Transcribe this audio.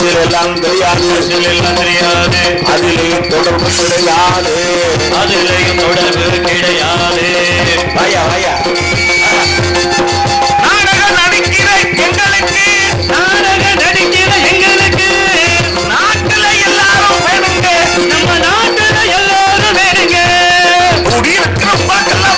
எல்லாம் தெரியாது. எல்லாம் தெரியாது அதிலே தொடர்பு கிடையாது. அதிலேயும் தொடர்பு கிடையாது. பய பய